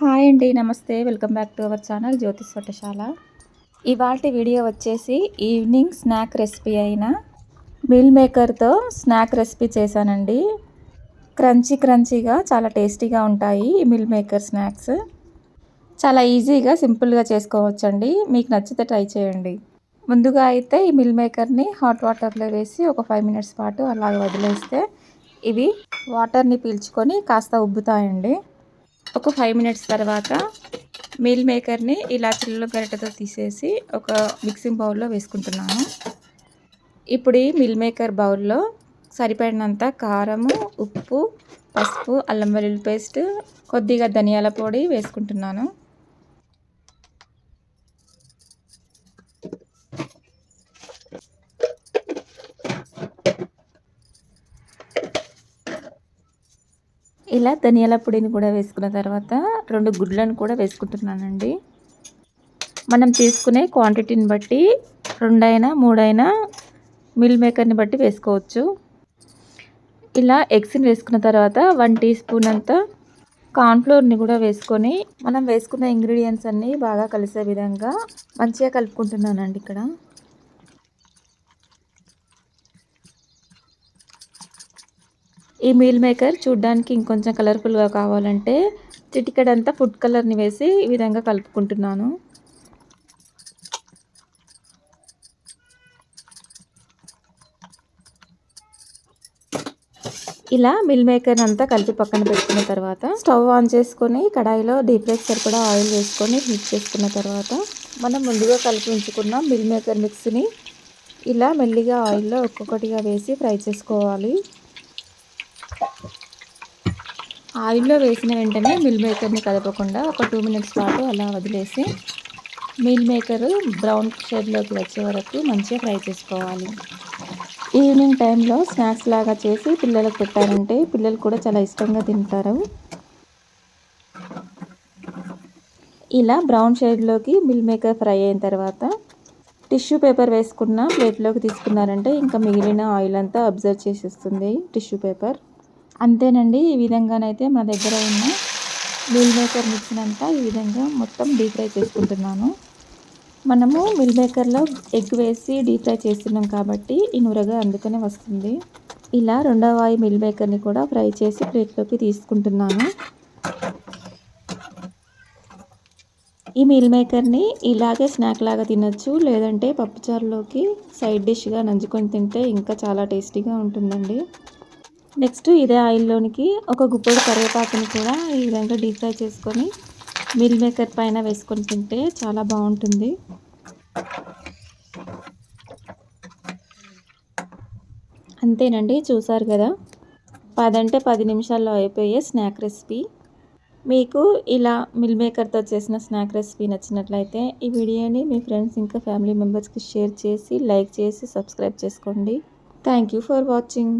Hi అండి నమస్తే. Welcome back to our channel జ్యోతిష్ వటశాల. ఇవాళ వీడియో వచ్చేసి ఈవినింగ్ స్నాక్ రెసిపీ అయిన మిల్ మేకర్తో స్నాక్ రెసిపీ చేశానండి. క్రంచీ క్రంచీగా చాలా టేస్టీగా ఉంటాయి ఈ మిల్ మేకర్ స్నాక్స్. చాలా ఈజీగా సింపుల్గా చేసుకోవచ్చండి. మీకు నచ్చితే ట్రై చేయండి. ముందుగా అయితే ఈ మిల్ మేకర్ని హాట్ వాటర్లో వేసి ఒక ఫైవ్ మినిట్స్ పాటు అలాగ వదిలేస్తే ఇవి వాటర్ని పీల్చుకొని కాస్త ఉబ్బుతాయండి. ఒక ఫైవ్ మినిట్స్ తర్వాత మీల్ మేకర్ని ఇలా చిల్లు గరిటతో తీసేసి ఒక మిక్సింగ్ బౌల్లో వేసుకుంటున్నాను. ఇప్పుడు ఈ మిల్ మేకర్ బౌల్లో సరిపడినంత కారము ఉప్పు పసుపు అల్లం వెల్లుల్లి పేస్ట్ కొద్దిగా ధనియాల పొడి వేసుకుంటున్నాను. ఇలా ధనియాల పొడిని కూడా వేసుకున్న తర్వాత రెండు గుడ్లను కూడా వేసుకుంటున్నానండి. మనం తీసుకునే క్వాంటిటీని బట్టి రెండైనా మూడైనా మిల్ మేకర్ని బట్టి వేసుకోవచ్చు. ఇలా ఎగ్స్ని వేసుకున్న తర్వాత వన్ టీ స్పూన్ అంత కార్న్ఫ్లోర్ని కూడా వేసుకొని మనం వేసుకున్న ఇంగ్రీడియంట్స్ అన్నీ బాగా కలిసే విధంగా మంచిగా కలుపుకుంటున్నానండి ఇక్కడ. ఈ మీల్ మేకర్ చూడ్డానికి ఇంకొంచెం కలర్ఫుల్గా కావాలంటే చిటికెడంతా ఫుడ్ కలర్ని వేసి ఈ విధంగా కలుపుకుంటున్నాను. ఇలా మిల్ మేకర్ అంతా కలిపి పక్కన పెట్టుకున్న తర్వాత స్టవ్ ఆన్ చేసుకొని కడాయిలో డీప్ ఫ్రై సరిపడా ఆయిల్ వేసుకొని హీట్ చేసుకున్న తర్వాత మనం ముందుగా కలిపి ఉంచుకున్న మిల్ మేకర్ మిక్స్ని ఇలా మెల్లిగా ఆయిల్లో ఒక్కొక్కటిగా వేసి ఫ్రై చేసుకోవాలి. ఆయిల్లో వేసిన వెంటనే మిల్ మేకర్ని కదపకుండా ఒక టూ మినిట్స్ పాటు అలా వదిలేసి మిల్ మేకర్ బ్రౌన్ షేడ్లోకి వచ్చే వరకు మంచిగా ఫ్రై చేసుకోవాలి. ఈవినింగ్ టైంలో స్నాక్స్ లాగా చేసి పిల్లలకు పెట్టారంటే పిల్లలు కూడా చాలా ఇష్టంగా తింటారు. ఇలా బ్రౌన్ షేడ్లోకి మిల్ మేకర్ ఫ్రై అయిన తర్వాత టిష్యూ పేపర్ వేసుకున్న ప్లేట్లోకి తీసుకున్నారంటే ఇంకా మిగిలిన ఆయిల్ అంతా అబ్జర్వ్ చేసేస్తుంది టిష్యూ పేపర్. అంతేనండి ఈ విధంగానైతే మా దగ్గర ఉన్న మిల్ మేకర్ మిక్స్ని అంతా ఈ విధంగా మొత్తం డీప్ ఫ్రై చేసుకుంటున్నాను. మనము మిల్ మేకర్లో ఎగ్ వేసి డీప్ ఫ్రై చేస్తున్నాం కాబట్టి ఈ నురగా అందుకనే వస్తుంది. ఇలా రెండవ వాయి మిల్ మేకర్ని కూడా ఫ్రై చేసి ప్లేట్లోకి తీసుకుంటున్నాను. ఈ మిల్ మేకర్ని ఇలాగే స్నాక్ లాగా తినచ్చు లేదంటే పప్పుచారులోకి సైడ్ డిష్గా నంచుకొని తింటే ఇంకా చాలా టేస్టీగా ఉంటుందండి. నెక్స్ట్ ఇదే ఆయిల్లోనికి ఒక గుప్పడు కరివేపాకుని కూడా ఈ విధంగా డీప్ ఫ్రై చేసుకొని మిల్ మేకర్ పైన వేసుకొని తింటే చాలా బాగుంటుంది. అంతేనండి చూసారు కదా? పదంటే పది నిమిషాల్లో అయిపోయే స్నాక్ రెసిపీ. మీకు ఇలా మిల్ మేకర్తో చేసిన స్నాక్ రెసిపీ నచ్చినట్లయితే ఈ వీడియోని మీ ఫ్రెండ్స్ ఇంకా ఫ్యామిలీ మెంబర్స్కి షేర్ చేసి లైక్ చేసి సబ్స్క్రైబ్ చేసుకోండి. Thank you for watching.